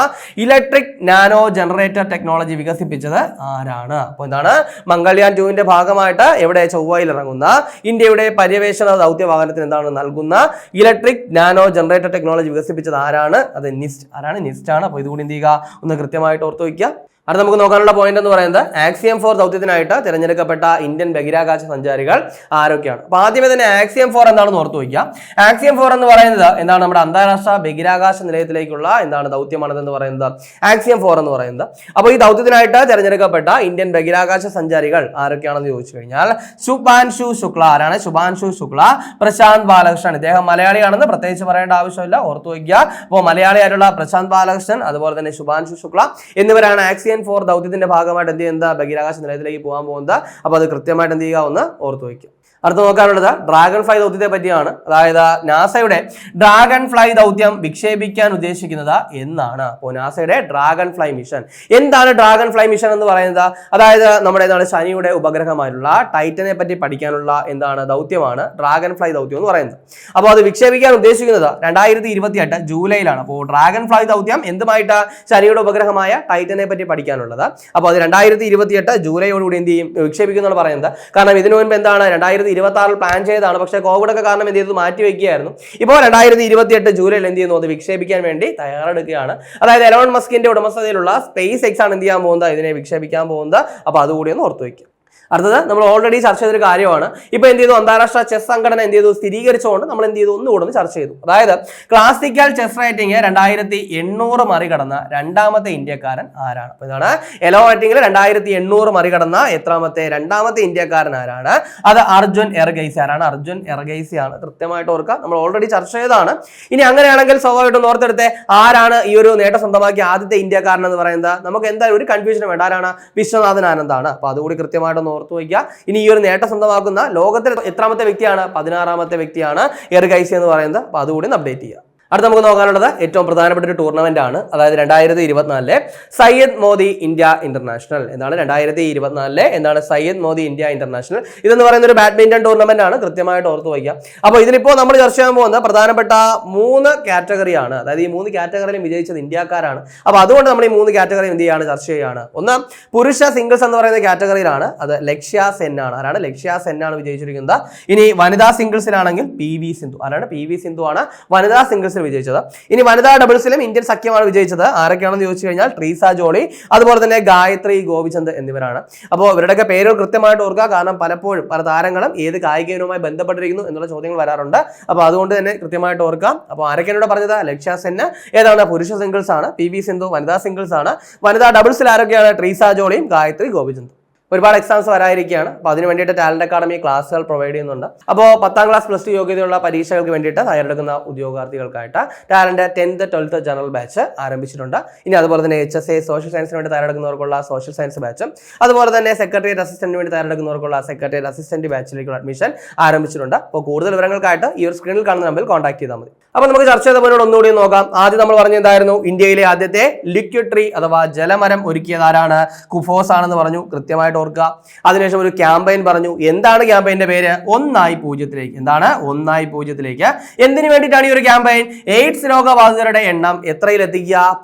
ഇലക്ട്രിക് നാനോ ജനറേറ്റർ ടെക്നോളജി വികസിപ്പിച്ചത് ആരാണ്? അപ്പോൾ എന്താണ് മംഗൾയാൻ ടൂവിന്റെ ഭാഗമായിട്ട് എവിടെ ചൊവ്വയിൽ ഇറങ്ങുന്ന ഇന്ത്യയുടെ പര്യവേഷണ ദൗത്യ വാഹനത്തിന് എന്താണ് നൽകുന്ന ഇലക്ട്രിക് നാനോ ജനറേറ്റർ ടെക്നോളജി വികസിപ്പിച്ചത് ആരാണ്? അത് നിസ്റ്റ്. ആരാണ്? നിസ്റ്റ് ആണ്. അപ്പോൾ ഇതുകൂടി എന്ത് ചെയ്യുക? ഒന്ന് കൃത്യമായിട്ട് ഓർത്ത് വയ്ക്കുക. അടുത്ത നമുക്ക് നോക്കാനുള്ള പോയിന്റ് എന്ന് പറയുന്നത് ആക്സിയം ഫോർ ദൗത്യത്തിനായിട്ട് തിരഞ്ഞെടുക്കപ്പെട്ട ഇന്ത്യൻ ബഹിരാകാശ സഞ്ചാരികൾ ആരൊക്കെയാണ്? അപ്പൊ ആദ്യമേ തന്നെ ആക്സിയം ഫോർ എന്താണെന്ന് ഓർത്തു വയ്ക്കുക. ആക്സിയം ഫോർ എന്ന് പറയുന്നത് എന്താണ് നമ്മുടെ അന്താരാഷ്ട്ര ബഹിരാകാശ നിലയത്തിലേക്കുള്ള എന്താണ് ദൗത്യമാണത് എന്ന് പറയുന്നത്? ആക്സിയം ഫോർ എന്ന് പറയുന്നത്. അപ്പോൾ ഈ ദൗത്യത്തിനായിട്ട് തിരഞ്ഞെടുക്കപ്പെട്ട ഇന്ത്യൻ ബഹിരാകാശ സഞ്ചാരികൾ ആരൊക്കെയാണെന്ന് ചോദിച്ചു കഴിഞ്ഞാൽ ശുഭാൻഷു ശുക്ല ആരാണ്? ശുഭാൻഷു ശുക്ല പ്രശാന്ത് ബാലകൃഷ്ണൻ. ഇദ്ദേഹം മലയാളിയാണെന്ന് പ്രത്യേകിച്ച് പറയേണ്ട ആവശ്യമില്ല. ഓർത്തു വയ്ക്കുക. അപ്പോൾ മലയാളിയായിട്ടുള്ള പ്രശാന്ത് ബാലകൃഷ്ണൻ അതുപോലെ തന്നെ ശുഭാൻഷു ശുക്ല എന്നിവരാണ് ആക്സിയം ഫോർ ദൗത്യത്തിന്റെ ഭാഗമായിട്ട് എന്ത് ചെയ്യുന്നത്? ബഹിരാകാശ നിലയത്തിലേക്ക് പോകാൻ പോകുന്നത്. അപ്പോൾ അത് കൃത്യമായിട്ട് എന്ത് ചെയ്യുക? ഒന്ന് ഓർത്തു വയ്ക്കുക. അടുത്ത നോക്കാനുള്ളത് ഡ്രാഗൺ ഫ്ലൈ ദൗത്യത്തെ പറ്റിയാണ്. അതായത് നാസയുടെ ഡ്രാഗൺ ഫ്ലൈ ദൗത്യം വിക്ഷേപിക്കാൻ ഉദ്ദേശിക്കുന്നത് എന്നാണ്. അപ്പോൾ നാസയുടെ ഡ്രാഗൺ ഫ്ലൈ മിഷൻ എന്താണ് ഡ്രാഗൺ ഫ്ലൈ മിഷൻ എന്ന് പറയുന്നത്? അതായത് നമ്മുടെ എന്താണ് ശനിയുടെ ഉപഗ്രഹമായിട്ടുള്ള ടൈറ്റനെ പറ്റി പഠിക്കാനുള്ള എന്താണ് ദൗത്യമാണ് ഡ്രാഗൺ ഫ്ലൈ ദൗത്യം എന്ന് പറയുന്നത്. അപ്പോൾ അത് വിക്ഷേപിക്കാൻ ഉദ്ദേശിക്കുന്നത് രണ്ടായിരത്തി ഇരുപത്തി എട്ട് ജൂലൈയിലാണ്. അപ്പോൾ ഡ്രാഗൺ ഫ്ലൈ ദൗത്യം എന്തുമായിട്ട് ശനിയുടെ ഉപഗ്രഹമായ ടൈറ്റനെ പറ്റി പഠിക്കാനുള്ളത്. അപ്പോൾ അത് രണ്ടായിരത്തി ഇരുപത്തി എട്ട് ജൂലൈയോടുകൂടി എന്ത് ചെയ്യും? വിക്ഷേപിക്കുന്നാണ് പറയുന്നത്. കാരണം ഇതിനു മുൻപ് എന്താണ്? രണ്ടായിരത്തി ഇരുപത്തി ആറിൽ പ്ലാൻ ചെയ്തതാണ്. പക്ഷേ കോവിഡ് ഒക്കെ കാരണം എന്ത് ചെയ്തു? മാറ്റി വയ്ക്കുകയായിരുന്നു. ഇപ്പോൾ രണ്ടായിരത്തി ഇരുപത്തി എട്ട് ജൂലൈയിൽ എന്ത് ചെയ്യുന്നു? അത് വിക്ഷേപിക്കാൻ വേണ്ടി തയ്യാറെടുക്കുകയാണ്. അതായത് എലോൺ മസ്കിന്റെ ഉടമസ്ഥതയിലുള്ള സ്പേസ് എക്സ് ആണ് എന്ത് ചെയ്യാൻ പോകുന്നത്? ഇതിനെ വിക്ഷേപിക്കാൻ പോകുന്നത്. അപ്പോൾ അതുകൂടി ഒന്ന് ഓർത്തു വയ്ക്കുക. അടുത്തത് നമ്മൾ ഓൾറെഡി ചർച്ച ചെയ്തൊരു കാര്യമാണ്. ഇപ്പൊ എന്ത് ചെയ്തു? അന്താരാഷ്ട്ര ചെസ് സംഘടന എന്ത് ചെയ്തു? സ്ഥിരീകരിച്ചുകൊണ്ട് നമ്മൾ എന്ത് ചെയ്തു? ഒന്നുകൂടെ ഒന്ന് ചർച്ച ചെയ്തു. അതായത് ക്ലാസിക്കൽ ചെസ് റൈറ്റിംഗ് രണ്ടായിരത്തി എണ്ണൂറ് മറികടന്ന രണ്ടാമത്തെ ഇന്ത്യക്കാരൻ ആരാണ്? അപ്പൊ ഇതാണ് എലോ റൈറ്റിംഗിൽ രണ്ടായിരത്തി എണ്ണൂറ് മറികടന്ന എത്രാമത്തെ രണ്ടാമത്തെ ഇന്ത്യക്കാരൻ ആരാണ്? അത് അർജുൻ എർഗൈസി ആരാണ്? അർജുൻ എർഗൈസി ആണ്. കൃത്യമായിട്ട് ഓർക്കുക. നമ്മൾ ഓൾറെഡി ചർച്ച ചെയ്തതാണ്. ഇനി അങ്ങനെയാണെങ്കിൽ സ്വാഭാവികമായിട്ടും ഓർത്തെടുത്തെ ആരാണ് ഈ ഒരു നേട്ടം സ്വന്തമാക്കിയ ആദ്യത്തെ ഇന്ത്യക്കാരൻ എന്ന് പറയുന്നത്? നമുക്ക് എന്തായാലും ഒരു കൺഫ്യൂഷൻ വേണ്ട. ആരാണ്? വിശ്വനാഥൻ ആനന്ദാണ് അപ്പൊ അതുകൂടി കൃത്യമായിട്ടൊന്ന് ഓർത്തു വയ്ക്കുക. ഇനി ഈ ഒരു നേട്ടം സ്വന്തമാക്കുന്ന ലോകത്തിൽ എത്രാമത്തെ വ്യക്തിയാണ്? പതിനാറാമത്തെ വ്യക്തിയാണ്. എർഗൈസി എന്ന് പറയുന്നത്. അപ്പോൾ അതുകൂടി അപ്ഡേറ്റ് ചെയ്യുക. അടുത്ത നമുക്ക് നോക്കാനുള്ളത് ഏറ്റവും പ്രധാനപ്പെട്ട ഒരു ടൂർണമെന്റ് ആണ്. അതായത് രണ്ടായിരത്തി ഇരുപത്തിനാലിലെ സയ്യദ് മോദി ഇന്ത്യ ഇന്റർനാഷണൽ. എന്താണ് രണ്ടായിരത്തി ഇരുപത്തിനാലിലെ എന്താണ് സയ്യദ് മോദി ഇന്ത്യ ഇന്റർനാഷണൽ? ഇതെന്ന് പറയുന്ന ഒരു ബാഡ്മിന്റൺ ടൂർണമെന്റ് ആണ് കൃത്യമായിട്ട് ഓർത്ത് വയ്ക്കുക. അപ്പോൾ ഇതിലിപ്പോൾ നമ്മൾ ചർച്ച ചെയ്യാൻ പോകുന്ന പ്രധാനപ്പെട്ട മൂന്ന് കാറ്റഗറിയാണ് അതായത് ഈ മൂന്ന് കാറ്റഗറിയിലും വിജയിച്ചത് ഇന്ത്യക്കാരാണ്. അപ്പോൾ അതുകൊണ്ട് നമ്മൾ ഈ മൂന്ന് കാറ്റഗറി എന്ത് ചെയ്യാണ്? ചർച്ച ചെയ്യുകയാണ്. ഒന്ന് പുരുഷ സിംഗിൾസ് എന്ന് പറയുന്ന കാറ്റഗറിയിലാണ് അത് ലക്ഷ്യ സെൻ ആണ്. ആരാണ്? ലക്ഷ്യ സെൻ ആണ് വിജയിച്ചിരിക്കുന്നത്. ഇനി വനിതാ സിംഗിൾസിലാണെങ്കിൽ പി വി സിന്ധു. ആരാണ്? പി വി സിന്ധു ആണ്. വനിതാ സിംഗിൾസിൽ വിജയിച്ചത്? ഇനി വനിതാ ഡബിൾസിലും ഇന്ത്യൻ സഖ്യമാണ് വിജയിച്ചത്. ആരൊക്കെയാണെന്ന് ചോദിച്ചു കഴിഞ്ഞാൽ ട്രീസ ജോളി അതുപോലെ തന്നെ ഗായത്രി ഗോപിചന്ദ് എന്നിവരാണ്. അപ്പോൾ ഇവരുടെയൊക്കെ പേരുകൾ കൃത്യമായിട്ട് ഓർക്കുക. കാരണം പലപ്പോഴും പല താരങ്ങളും ഏത് കായിക ഇനവുമായി ബന്ധപ്പെട്ടിരിക്കുന്നു എന്നുള്ള ചോദ്യങ്ങൾ വരാറുണ്ട്. അപ്പോൾ അതുകൊണ്ട് തന്നെ കൃത്യമായിട്ട് ഓർക്കാം അപ്പോൾ ആരൊക്കെയാണ് പറഞ്ഞത്? ലക്ഷ്യ സെന്ന് ഏതാണ്? പുരുഷ സിംഗിൾസ് ആണ്. പി വി സിന്ധു വനിതാ സിംഗിൾസ് ആണ്. വനിതാ ഡബിൾസിൽ ആരൊക്കെയാണ്? ട്രീസ ജോളിയും ഗായത്രി ഗോപിചന്ദ്. ഒരുപാട് എക്സാംസ് വരാതിരിക്കുകയാണ് അപ്പോൾ അതിന് വേണ്ടിയിട്ട് ടാലന്റ് അക്കാഡമി ക്ലാസ്സുകൾ പ്രൊവൈഡ് ചെയ്യുന്നുണ്ട്. അപ്പോൾ പത്താം ക്ലാസ് പ്ലസ് ടു യോഗ്യതയുള്ള പരീക്ഷകൾക്ക് വേണ്ടിയിട്ട് തയ്യാറെടുക്കുന്ന ഉദ്യോഗാർത്ഥികൾക്കായിട്ട് talent tenth twelfth general batch ആരംഭിച്ചിട്ടുണ്ട്. ഇനി അതുപോലെ തന്നെ എച്ച് എസ് എ സോഷ്യൽ സയൻസിന് വേണ്ടി തയ്യാറെടുക്കുന്നവർക്കുള്ള സോഷ്യൽ സയൻസ് ബാച്ചും അതുപോലെ തന്നെ സെക്രട്ടേറിയറ്റ് അസിസ്റ്റന്റിന് വേണ്ടി തയ്യാറെടുക്കുന്നവർക്കുള്ള സെക്രട്ടേറിയറ്റ് അസിസ്റ്റന്റ് ബാച്ചിലേക്കുള്ള അഡ്മിഷൻ ആരംഭിച്ചിട്ടുണ്ട്. അപ്പോൾ കൂടുതൽ വിവരങ്ങൾക്കായിട്ട് ഈ ഒരു സ്ക്രീനിൽ കാണുന്ന നമ്പറിൽ കോൺടാക്ട് ചെയ്താൽ മതി. അപ്പോൾ നമുക്ക് ചർച്ച ചെയ്ത പോലുള്ള ഒന്നുകൂടി നോക്കാം. ആദ്യം നമ്മൾ പറഞ്ഞ എന്തായിരുന്നു? ഇന്ത്യയിലെ ആദ്യത്തെ ലിക്വിഡ് ട്രീ അഥവാ ജലമരം ഒരുക്കിയത് ആരാണ്? കുഫോസ് ആണെന്ന് പറഞ്ഞു. കൃത്യമായിട്ട് ഓർക്കുക. അതിനുശേഷം ഒരു ക്യാമ്പയിൻ പറഞ്ഞു. എന്താണ് ക്യാമ്പയിന്റെ പേര്? ഒന്നായി പൂജ്യത്തിലേക്ക്. എന്താണ്? ഒന്നായി പൂജ്യത്തിലേക്ക്. എന്തിനു വേണ്ടിയിട്ടാണ് ഈ ഒരു ക്യാമ്പയിൻ എയ്ഡ്സ് രോഗബാധിതരുടെ എണ്ണം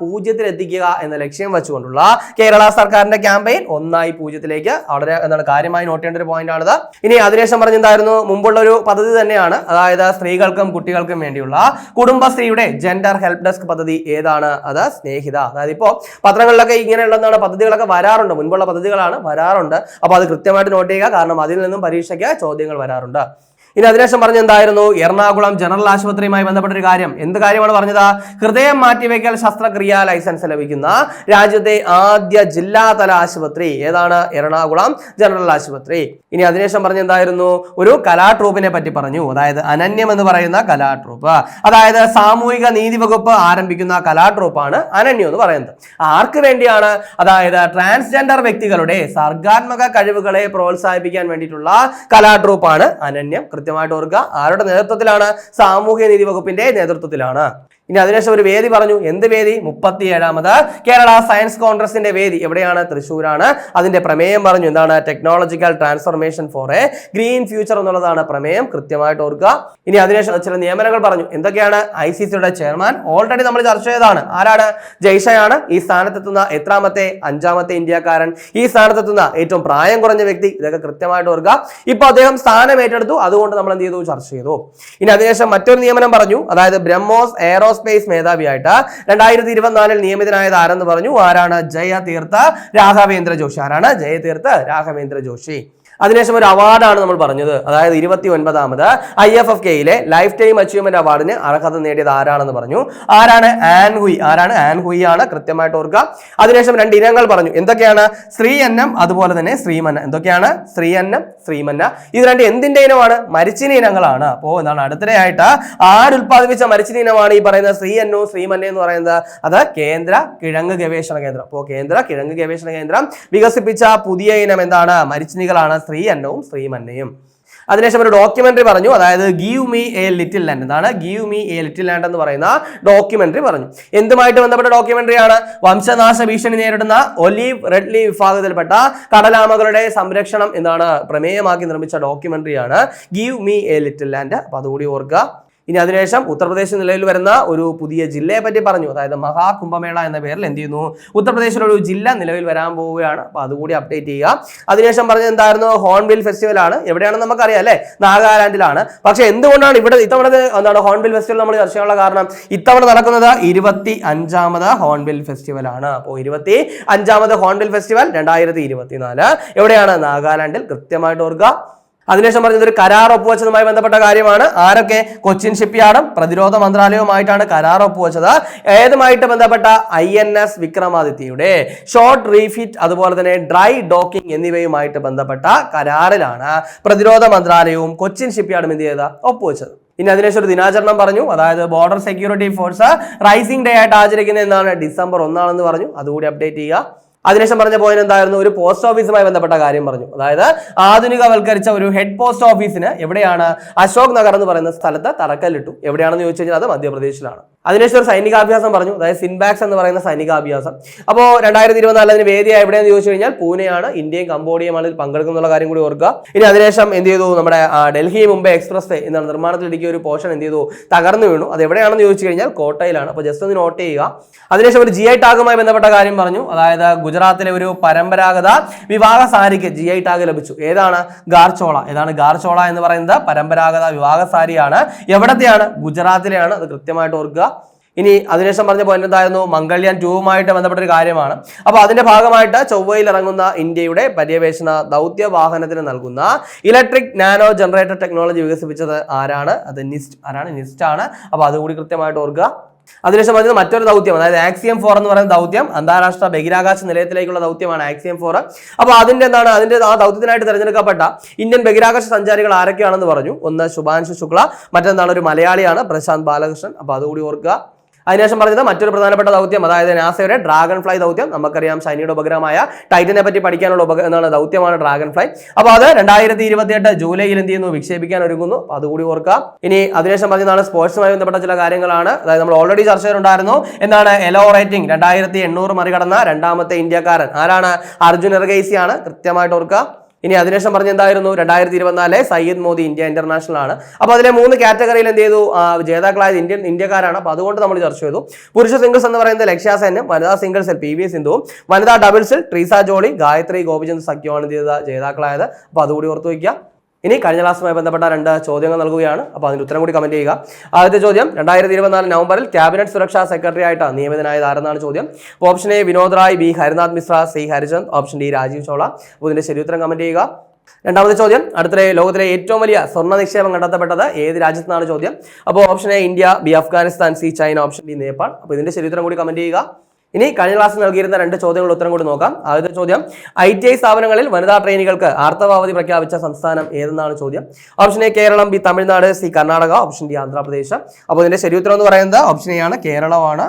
പൂജ്യത്തിൽ എത്തിക്കുക എന്ന ലക്ഷ്യം വെച്ചുകൊണ്ടുള്ള കേരള സർക്കാരിന്റെ ക്യാമ്പയിൻ ഒന്നായി പൂജ്യത്തിലേക്ക്. വളരെ എന്താണ്? കാര്യമായി നോട്ട് ചെയ്യേണ്ട ഒരു പോയിന്റ് ആണിത്. ഇനി അതിനുശേഷം പറഞ്ഞെന്തായിരുന്നു മുമ്പുള്ള ഒരു പദ്ധതി തന്നെയാണ്. അതായത് സ്ത്രീകൾക്കും കുട്ടികൾക്കും വേണ്ടിയുള്ള കുടുംബശ്രീയുടെ ജെൻഡർ ഹെൽപ് ഡെസ്ക് പദ്ധതി ഏതാണ്? അത് സ്നേഹിത. അതായത് ഇപ്പോൾ പത്രങ്ങളിലൊക്കെ ഇങ്ങനെയുള്ളതാണ് പദ്ധതികളൊക്കെ വരാറുണ്ട്. മുൻപുള്ള പദ്ധതികളാണ് വരാറുണ്ട്. അപ്പോൾ അത് കൃത്യമായിട്ട് നോട്ട് ചെയ്യുക. കാരണം അതിൽ നിന്നും പരീക്ഷയ്ക്ക് ചോദ്യങ്ങൾ വരാറുണ്ട്. ഇനി അതിനുശേഷം പറഞ്ഞ എന്തായിരുന്നു? എറണാകുളം ജനറൽ ആശുപത്രിയുമായി ബന്ധപ്പെട്ട ഒരു കാര്യം. എന്ത് കാര്യമാണ് പറഞ്ഞത്? ഹൃദയം മാറ്റിവെക്കൽ ശസ്ത്രക്രിയ ലൈസൻസ് ലഭിക്കുന്ന രാജ്യത്തെ ആദ്യ ജില്ലാതല ആശുപത്രി ഏതാണ്? എറണാകുളം ജനറൽ ആശുപത്രി. ഇനി അതിനുശേഷം പറഞ്ഞ എന്തായിരുന്നു? ഒരു കലാട്രൂപ്പിനെ പറ്റി പറഞ്ഞു. അതായത് അനന്യം എന്ന് പറയുന്ന കലാട്രൂപ്പ്. അതായത് സാമൂഹിക നീതി വകുപ്പ് ആരംഭിക്കുന്ന കലാട്രൂപ്പാണ് അനന്യം എന്ന് പറയുന്നത്. ആർക്ക് വേണ്ടിയാണ്? അതായത് ട്രാൻസ്ജെൻഡർ വ്യക്തികളുടെ സർഗാത്മക കഴിവുകളെ പ്രോത്സാഹിപ്പിക്കാൻ വേണ്ടിയിട്ടുള്ള കലാട്രൂപ്പാണ് അനന്യം. കൃത്യമായിട്ട് ഓർക്കുക. ആരുടെ നേതൃത്വത്തിലാണ്? സാമൂഹ്യ നീതി വകുപ്പിന്റെ നേതൃത്വത്തിലാണ്. ഇനി അതിനുശേഷം ഒരു വേദി പറഞ്ഞു. എന്ത് വേദി? മുപ്പത്തി ഏഴാമത് കേരള സയൻസ് കോൺഗ്രസിന്റെ വേദി എവിടെയാണ്? തൃശ്ശൂരാണ്. അതിന്റെ പ്രമേയം പറഞ്ഞു. എന്താണ്? Technological transformation for a green future എന്നുള്ളതാണ് പ്രമേയം. കൃത്യമായിട്ട് ഓർക്കുക. ഇനി അതിനുശേഷം ചില നിയമനങ്ങൾ പറഞ്ഞു. എന്തൊക്കെയാണ്? ഐ സി സിയുടെ ചെയർമാൻ. ഓൾറെഡി നമ്മൾ ചർച്ച ചെയ്തതാണ്. ആരാണ്? ജയ്ഷയാണ്. ഈ സ്ഥാനത്തെത്തുന്ന എത്രാമത്തെ? അഞ്ചാമത്തെ ഇന്ത്യക്കാരൻ. ഈ സ്ഥാനത്തെത്തുന്ന ഏറ്റവും പ്രായം കുറഞ്ഞ വ്യക്തി. ഇതൊക്കെ കൃത്യമായിട്ട് ഓർക്കുക. ഇപ്പൊ അദ്ദേഹം സ്ഥാനം ഏറ്റെടുത്തു. അതുകൊണ്ട് നമ്മൾ എന്ത് ചെയ്തു? ചർച്ച ചെയ്തു. ഇനി അതിനുശേഷം മറ്റൊരു നിയമനം പറഞ്ഞു. അതായത് ബ്രഹ്മോസ് എയറോസ്പേസ് മേധാവിയായിട്ട് രണ്ടായിരത്തി ഇരുപത്തിനാലിൽ നിയമിതനായത് ആരെന്ന് പറഞ്ഞു? ആരാണ്? ജയ തീർത്ഥ രാഘവേന്ദ്ര ജോഷി. ആരാണ്? ജയ തീർത്ഥ രാഘവേന്ദ്ര ജോഷി. അതിനുശേഷം ഒരു അവാർഡാണ് നമ്മൾ പറഞ്ഞത്. അതായത് ഇരുപത്തി ഒൻപതാമത് ഐ എഫ് എഫ് കെയിലെ ലൈഫ് ടൈം അച്ചീവ്മെന്റ് അവാർഡിന് അർഹത നേടിയത് ആരാണെന്ന് പറഞ്ഞു. ആരാണ്? ആൻഹുയി ആരാണ്? ആൻഹുയി ആണ് കൃത്യമായിട്ട് ഓർക്കുക. അതിനുശേഷം രണ്ട് ഇനങ്ങൾ പറഞ്ഞു. എന്തൊക്കെയാണ്? സ്ത്രീ എന്നം അതുപോലെ തന്നെ ശ്രീമന്ന. എന്തൊക്കെയാണ്? സ്ത്രീ എന്നം ശ്രീമന്ന. ഇത് രണ്ട് എന്തിന്റെ ഇനമാണ്? മരിച്ചിന ഇനങ്ങളാണ്. അപ്പോൾ എന്താണ് അടുത്തിടെയായിട്ട് ആരുൽപാദിപ്പിച്ച മരിച്ചിന ഇനമാണ് ഈ പറയുന്ന സ്ത്രീ എന്നോ ശ്രീമന്ന എന്ന് പറയുന്നത്? അത് കേന്ദ്ര കിഴങ്ങ് ഗവേഷണ കേന്ദ്രം. അപ്പോൾ കേന്ദ്ര കിഴങ്ങ് ഗവേഷണ കേന്ദ്രം വികസിപ്പിച്ച പുതിയ ഇനം എന്താണ്? മരിച്ചിനികളാണ്. സ്ത്രീ അന്നവും ശ്രീമന്നയും അതിനുശേഷം ഒരു ഡോക്യുമെന്ററി പറഞ്ഞു. അതായത് give me a little land എന്താണ് give me a little land എന്ന് പറയുന്ന ഡോക്യുമെന്ററി പറഞ്ഞു. എന്തുമായിട്ട് ബന്ധപ്പെട്ട ഡോക്യുമെന്ററിയാണ് വംശനാശ ഭീഷണി നേരിടുന്ന ഒലീവ് റെഡ്ലി വിഭാഗത്തിൽപ്പെട്ട കടലാമകളുടെ സംരക്ഷണം എന്നാണ് പ്രമേയമാക്കി നിർമ്മിച്ച ഡോക്യുമെന്ററിയാണ് give me a little land അപ്പൊ അതുകൂടി ഓർക്കുക. ഇനി അതിനുശേഷം ഉത്തർപ്രദേശ് നിലവിൽ വരുന്ന ഒരു പുതിയ ജില്ലയെ പറ്റി പറഞ്ഞു. അതായത് മഹാകുംഭമേള എന്ന പേരിൽ എന്ത് ചെയ്യുന്നു? ഉത്തർപ്രദേശിൽ ഒരു ജില്ല നിലവിൽ വരാൻ പോവുകയാണ്. അപ്പോൾ അതുകൂടി അപ്ഡേറ്റ് ചെയ്യുക. അതിനുശേഷം പറഞ്ഞത് എന്തായിരുന്നു? ഹോൺബിൽ ഫെസ്റ്റിവൽ ആണ്. എവിടെയാണെന്ന് നമുക്കറിയാം അല്ലേ? നാഗാലാൻഡിലാണ്. പക്ഷെ എന്തുകൊണ്ടാണ് ഇവിടെ ഇത്തവണ എന്താണ് ഹോൺബിൽ ഫെസ്റ്റിവൽ നമ്മൾ ചർച്ച ചെയ്യാനുള്ള കാരണം? ഇത്തവണ നടക്കുന്നത് ഇരുപത്തി അഞ്ചാമത് ഹോൺബിൽ ഫെസ്റ്റിവൽ ആണ്. അപ്പോൾ ഇരുപത്തി അഞ്ചാമത് ഹോൺബിൽ ഫെസ്റ്റിവൽ രണ്ടായിരത്തി ഇരുപത്തിനാല് എവിടെയാണ്? നാഗാലാൻഡിൽ. കൃത്യമായിട്ട് ഓർക്കുക. അതിനുശേഷം പറഞ്ഞത് ഒരു കരാർ ഒപ്പുവെച്ചതുമായി ബന്ധപ്പെട്ട കാര്യമാണ്. ആരൊക്കെ? കൊച്ചിൻ ഷിപ്പ്യാർഡും പ്രതിരോധ മന്ത്രാലയവുമായിട്ടാണ് കരാർ ഒപ്പുവെച്ചത്. ഏതുമായിട്ട് ബന്ധപ്പെട്ട ഐ എൻ എസ് വിക്രമാദിത്യയുടെ? ഷോർട്ട് റീഫിറ്റ് അതുപോലെ തന്നെ ഡ്രൈ ഡോക്കിംഗ് എന്നിവയുമായിട്ട് ബന്ധപ്പെട്ട കരാറിലാണ് പ്രതിരോധ മന്ത്രാലയവും കൊച്ചിൻ ഷിപ്പ്യാർഡും എന്ത് ചെയ്ത ഒപ്പുവെച്ചത്. ഇനി അതിനുശേഷം ഒരു ദിനാചരണം പറഞ്ഞു. അതായത് border security force raising day ആയിട്ട് ആചരിക്കുന്നത് എന്നാണ് ഡിസംബർ ഒന്നാണെന്ന് പറഞ്ഞു. അതുകൂടി അപ്ഡേറ്റ് ചെയ്യുക. അതിനുശേഷം പറഞ്ഞ പോയിന്റ് എന്തായിരുന്നു? ഒരു പോസ്റ്റ് ഓഫീസുമായി ബന്ധപ്പെട്ട കാര്യം പറഞ്ഞു. അതായത് ആധുനികവൽക്കരിച്ച ഒരു ഹെഡ് പോസ്റ്റ് ഓഫീസിന് എവിടെയാണ് അശോക് നഗർ എന്ന് പറയുന്ന സ്ഥലത്ത് തറക്കല്ലിട്ടു. എവിടെയാണെന്ന് ചോദിച്ചു കഴിഞ്ഞാൽ അത് മധ്യപ്രദേശിലാണ്. അതിനുശേഷം ഒരു സൈനികാഭ്യാസം പറഞ്ഞു. അതായത് സിൻബാക്സ് എന്ന് പറയുന്ന സൈനികാഭ്യാസം. അപ്പോൾ രണ്ടായിരത്തി ഇരുപത്തിനാല് അതിന് വേദിയായി എവിടെയെന്ന് ചോദിച്ചു കഴിഞ്ഞാൽ പൂനെയാണ്. ഇന്ത്യയും കംബോഡിയയുമാണ് ഇതിൽ പങ്കെടുക്കുന്നുള്ള കാര്യം കൂടി ഓർക്കുക. ഇനി അതിനുശേഷം എന്ത് ചെയ്തു? നമ്മുടെ ഡൽഹി മുംബൈ എക്സ്പ്രസ് വേ എന്ന നിർമ്മാണത്തിലിരിക്കുക ഒരു പോർഷൻ എന്ത് ചെയ്തു? തകർന്നു വീണു. അത് എവിടെയാണെന്ന് ചോദിച്ചു കഴിഞ്ഞാൽ കോട്ടയിലാണ്. അപ്പോൾ ജസ്റ്റ് ഒന്ന് നോട്ട് ചെയ്യുക. അതിനുശേഷം ഒരു ജി ഐ ടാഗുമായി ബന്ധപ്പെട്ട കാര്യം പറഞ്ഞു. അതായത് ഗുജറാത്തിലെ ഒരു പരമ്പരാഗത വിവാഹ സാരിക്ക് ജി ഐ ടാഗ് ലഭിച്ചു. ഏതാണ്? ഗാർചോള ഏതാണ് ഗാർചോള എന്ന് പറയുന്നത്? പരമ്പരാഗത വിവാഹ സാരിയാണ്. എവിടത്തെയാണ്? ഗുജറാത്തിലെയാണ്. അത് കൃത്യമായിട്ട് ഓർക്കുക. ഇനി അതിനുശേഷം പറഞ്ഞ പോയിന്റ് എന്തായിരുന്നു? മംഗൾയാൻ ടൂവുമായിട്ട് ബന്ധപ്പെട്ട ഒരു കാര്യമാണ്. അപ്പോൾ അതിന്റെ ഭാഗമായിട്ട് ചൊവ്വയിൽ ഇറങ്ങുന്ന ഇന്ത്യയുടെ പര്യവേഷണ ദൗത്യ വാഹനത്തിന് നൽകുന്ന ഇലക്ട്രിക് നാനോ ജനറേറ്റർ ടെക്നോളജി വികസിപ്പിച്ചത് ആരാണ്? അത് നിസ്റ്റ് ആരാണ്? നിസ്റ്റ് ആണ്. അപ്പോൾ അതുകൂടി കൃത്യമായിട്ട് ഓർക്കുക. അതിനുശേഷം പറഞ്ഞത് മറ്റൊരു ദൗത്യം അതായത് ആക്സിയം ഫോർ എന്ന് പറയുന്ന ദൗത്യം അന്താരാഷ്ട്ര ബഹിരാകാശ നിലയത്തിലേക്കുള്ള ദൗത്യമാണ് ആക്സിയം ഫോർ അപ്പോൾ അതിന്റെ എന്താണ്? അതിന്റെ ആ ദൗത്യത്തിനായിട്ട് തിരഞ്ഞെടുക്കപ്പെട്ട ഇന്ത്യൻ ബഹിരാകാശ സഞ്ചാരികൾ ആരൊക്കെയാണെന്ന് പറഞ്ഞു. ഒന്ന് ശുഭാൻശു ശുക്ല മറ്റെന്താണ്? ഒരു മലയാളിയാണ് പ്രശാന്ത് ബാലകൃഷ്ണൻ. അപ്പോൾ അതുകൂടി ഓർക്കുക. അതിനുശേഷം പറഞ്ഞത് മറ്റൊരു പ്രധാനപ്പെട്ട ദൗത്യം അതായത് നാസയുടെ ഡ്രാഗൺ ഫ്ലൈ ദൗത്യം. നമുക്കറിയാം ശനിയുടെ ഉപഗ്രഹമായ ടൈറ്റനെ പറ്റി പഠിക്കാനുള്ള ഉപഗ്രഹം എന്നാണ് ദൗത്യമാണ് ഡ്രാഗൺ ഫ്ലൈ അപ്പോൾ അത് രണ്ടായിരത്തി ഇരുപത്തിയെട്ട് ജൂലൈയിൽ എന്ത് ചെയ്യുന്നു? വിക്ഷേപിക്കാൻ ഒരുങ്ങുന്നു. അതുകൂടി ഓർക്കുക. ഇനി അതിനുശേഷം പറഞ്ഞതാണ് സ്പോർട്സുമായി ബന്ധപ്പെട്ട ചില കാര്യങ്ങളാണ്. അതായത് നമ്മൾ ഓൾറെഡി ചർച്ച ചെയ്തിട്ടുണ്ടായിരുന്നു. എന്താണ് എലോ റേറ്റിംഗ് രണ്ടായിരത്തി എണ്ണൂറ് മറികടന്ന രണ്ടാമത്തെ ഇന്ത്യക്കാരൻ. ആരാണ്? അർജുൻ എർഗൈസിയാണ് കൃത്യമായിട്ട് ഓർക്കുക. ഇനി അതിനുശേഷം പറഞ്ഞ എന്തായിരുന്നു? രണ്ടായിരത്തി ഇരുപത്തിനാല് സയ്യിദ് മോദി ഇന്ത്യ ഇന്റർനാഷണൽ ആണ്. അപ്പോൾ അതിലെ മൂന്ന് കാറ്റഗറിയിൽ എന്ത് ചെയ്തു? ജേതാക്കളായത് ഇന്ത്യൻ ഇന്ത്യക്കാരാണ്. അപ്പോൾ അതുകൊണ്ട് നമ്മൾ ചർച്ച ചെയ്തു. പുരുഷ സിംഗിൾസ് എന്ന് പറയുന്നത് ലക്ഷ്യ സെന്നും വനിതാ സിംഗിൾസിൽ പി വി സിന്ധുവും വനിതാ ഡബിൾസിൽ ട്രീസ ജോളി ഗായത്രി ഗോപിചന്ദ് സഖ്യമാണ് ചെയ്ത ജേതാക്കളായത്. അപ്പോൾ അതുകൂടി ഓർത്ത് വയ്ക്കുക. ഇനി കഴിഞ്ഞ ക്ലാസ്സുമായി ബന്ധപ്പെട്ട രണ്ട് ചോദ്യങ്ങൾ നൽകുകയാണ്. അപ്പോൾ അതിന് ഉത്തരം കൂടി കമന്റ് ചെയ്യുക. ആദ്യത്തെ ചോദ്യം രണ്ടായിരത്തി ഇരുപത്തിനാല് നവംബറിൽ ക്യാബിനറ്റ് സുരക്ഷാ സെക്രട്ടറി ആയിട്ട് നിയമിതനായത് ആരെന്നാണ് ചോദ്യം? Option A Vinod Rai B Harinath Mishra. C Harichand. Option D Rajeev Chola. അപ്പോൾ ഇതിന്റെ ശരി ഉത്തരം കമന്റ് ചെയ്യുക. രണ്ടാമത്തെ ചോദ്യം അടുത്തിടെ ലോകത്തിലെ ഏറ്റവും വലിയ സ്വർണ നിക്ഷേപം കണ്ടെത്തപ്പെട്ടത് ഏത് രാജ്യത്താണ് ചോദ്യം? അപ്പോൾ option A India. B Afghanistan. C China. Option D Nepal. അപ്പോൾ ഇതിന്റെ ശരി ഉത്തരം കൂടി കമന്റ് ചെയ്യുക. ഇനി കഴിഞ്ഞ ക്ലാസ് നൽകിയിരുന്ന രണ്ട് ചോദ്യങ്ങളുടെ ഉത്തരം കൂടി നോക്കാം. ആദ്യത്തെ ചോദ്യം ഐ ടി ഐ സ്ഥാപനങ്ങളിൽ വനിതാ ട്രെയിനികൾക്ക് ആർത്തവാവധി പ്രഖ്യാപിച്ച സംസ്ഥാനം ഏതെന്നാണ് ചോദ്യം? Option A Keralam B Tamil Nadu C Karnataka option D Andhra Pradesh. അപ്പോൾ ഇതിന്റെ ശരി ഉത്തരം എന്ന് പറയുന്നത് ഓപ്ഷൻ എ ആണ് കേരളമാണ്.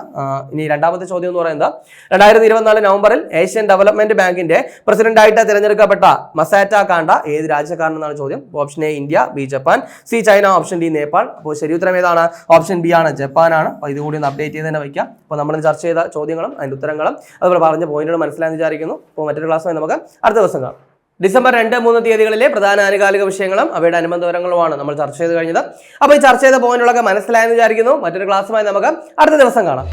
ഇനി രണ്ടാമത്തെ ചോദ്യം എന്ന് പറയുന്നത് രണ്ടായിരത്തി ഇരുപത്തിനാല് നവംബറിൽ ഏഷ്യൻ ഡെവലപ്മെന്റ് ബാങ്കിന്റെ പ്രസിഡന്റായിട്ട് തിരഞ്ഞെടുക്കപ്പെട്ട മസാറ്റ കാണ്ട ഏത് രാജ്യക്കാരനെന്നാണ് ചോദ്യം? Option A India B Japan C China option D Nepal. അപ്പോൾ ശരി ഉത്തരം ഏതാണ്? ഓപ്ഷൻ ബി ആണ് ജപ്പാനാണ്. അപ്പോൾ ഇതുകൂടി ഒന്ന് അപ്ഡേറ്റ് ചെയ്ത് തന്നെ വയ്ക്കാം. അപ്പോൾ നമ്മൾ ചർച്ച ചെയ്ത ചോദ്യങ്ങളും അതിന്റെ ഉത്തരങ്ങളും അതുപോലെ പറഞ്ഞ പോയിന്റുകൾ മനസ്സിലായെന്ന് വിചാരിക്കുന്നു. അപ്പോൾ മറ്റൊരു ക്ലാസ്സുമായി നമുക്ക് അടുത്ത ദിവസം കാണാം. ഡിസംബർ രണ്ട് മൂന്ന് തീയതികളിലെ പ്രധാന ആനുകാലിക വിഷയങ്ങളും അവയുടെ അനുബന്ധ വിവരങ്ങളുമാണ് നമ്മൾ ചർച്ച ചെയ്ത് കഴിഞ്ഞത്. അപ്പോൾ ഈ ചർച്ച ചെയ്ത പോയിന്റുകളൊക്കെ മനസ്സിലായെന്ന് വിചാരിക്കുന്നു. മറ്റൊരു ക്ലാസ്സുമായി നമുക്ക് അടുത്ത ദിവസം കാണാം.